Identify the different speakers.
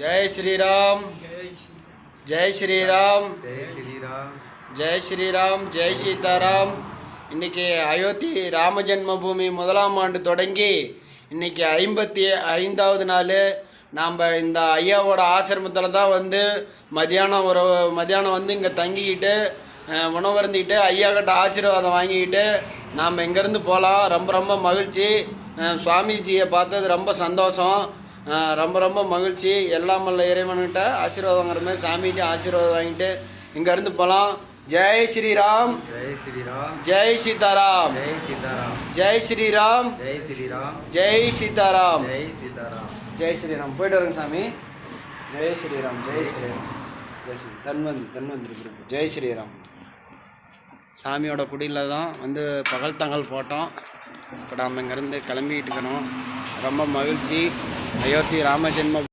Speaker 1: ஜெய் ஸ்ரீராம் ஜெய் ஸ்ரீராம்
Speaker 2: ஜெய் ஸ்ரீராம்
Speaker 1: ஜெய் ஸ்ரீராம் ஜெய் சீதாராம் இன்னைக்கு அயோத்தி ராம ஜென்மபூமி முதலாம் ஆண்டு தொடங்கி இன்னைக்கு ஐம்பத்தி ஐந்தாவது நாள். நாம் இந்த ஐயாவோட ஆசிரமத்தில் தான் வந்து மதியானம் ஒரு மதியானம் வந்து இங்கே தங்கிக்கிட்டு உணவருந்திக்கிட்டு ஐயா கிட்ட ஆசீர்வாதம் வாங்கிக்கிட்டு நாம் இங்கேருந்து போகலாம் ரொம்ப ரொம்ப மகிழ்ச்சி. சுவாமிஜியை பார்த்தது ரொம்ப சந்தோஷம். ரொம்ப ரொம்ப மகிழ்ச்சி. எல்லாம் வல்ல இறைவன்கிட்ட ஆசீர்வாதம் வாங்குற மாதிரி சாமிகிட்ட ஆசீர்வாதம் வாங்கிட்டு இங்கேருந்து போகலாம் ஜெய் ஸ்ரீராம்.
Speaker 2: ஜெய் ஸ்ரீராம்.
Speaker 1: ஜெய் சீதாராம்.
Speaker 2: ஜெய் சீதாராம்.
Speaker 1: ஜெய் ஸ்ரீராம்.
Speaker 2: ஜெய் ஸ்ரீராம்.
Speaker 1: ஜெய் சீதாராம்.
Speaker 2: ஜெய் சீதாராம்.
Speaker 1: ஜெய் ஸ்ரீராம். போயிட்டு வருங்க சாமி. ஜெய் ஸ்ரீராம். ஜெய் ஸ்ரீராம். ஜெய் ஸ்ரீ தன்வந்த் தன்வந்திரி குரூப் ஜெய் ஸ்ரீராம். சாமியோட குடியில் தான் வந்து பகல் தங்கல் போட்டோம். இப்போ நாம் இங்கேருந்து கிளம்பிட்டு இருக்கிறோம் ரொம்ப மகிழ்ச்சி. அயோத்தி ராம ஜென்ம